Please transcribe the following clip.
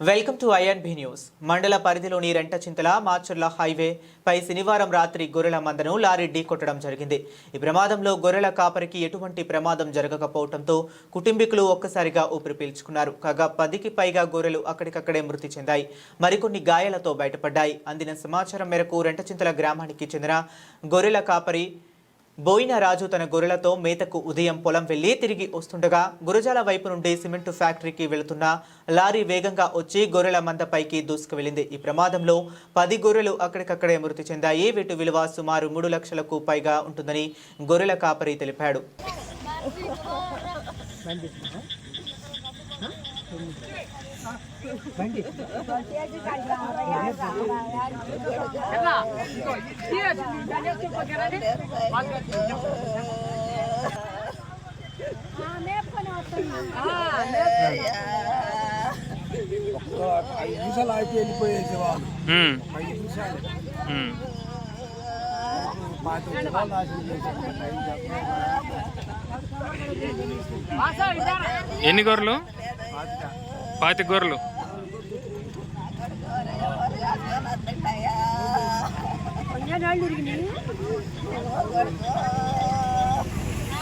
Welcome to INB news. మండల పరిధిలోని Rentachintala Macherla highway పై శనివారం రాత్రి గొర్రెల మందను లారీ ఢీకొట్టడం జరిగింది. ఈ ప్రమాదంలో గొర్రెల కాపరికి ఎటువంటి ప్రమాదం జరగకపోవడంతో కుటుంబీకులు ఒక్కసారిగా ఊపిరి పీల్చుకున్నారు. కాగా పదికి పైగా గొర్రెలు అక్కడికక్కడే మృతి చెందాయి. మరికొన్ని గాయాలతో బయటపడ్డాయి. అందిన సమాచారం మేరకు రెంటచింతల గ్రామానికి చెందిన గొర్రెల కాపరి బోయిన రాజు తన గొర్రెలతో మేతకు ఉదయం పొలం వెళ్ళి తిరిగి వస్తుండగా గురజాల వైపు నుండి సిమెంటు ఫ్యాక్టరీకి వెళుతున్న లారీ వేగంగా వచ్చి గొర్రెల మందపైకి దూసుకు వెళ్ళింది ఈ ప్రమాదంలో పది గొర్రెలు అక్కడికక్కడే మృతి చెందాయి. వీటి విలువ సుమారు మూడు లక్షలకు పైగా ఉంటుందని గొర్రెల కాపరి తెలిపాడు. ఐదు నిమిషాలు వెళ్ళిపోయేది వాళ్ళు ఐదు నిమిషాలు ఎన్ని గొర్రెలు? పాతి గొర్రెలు. కొంచెం నాళ్ళు తిరిగినాయి.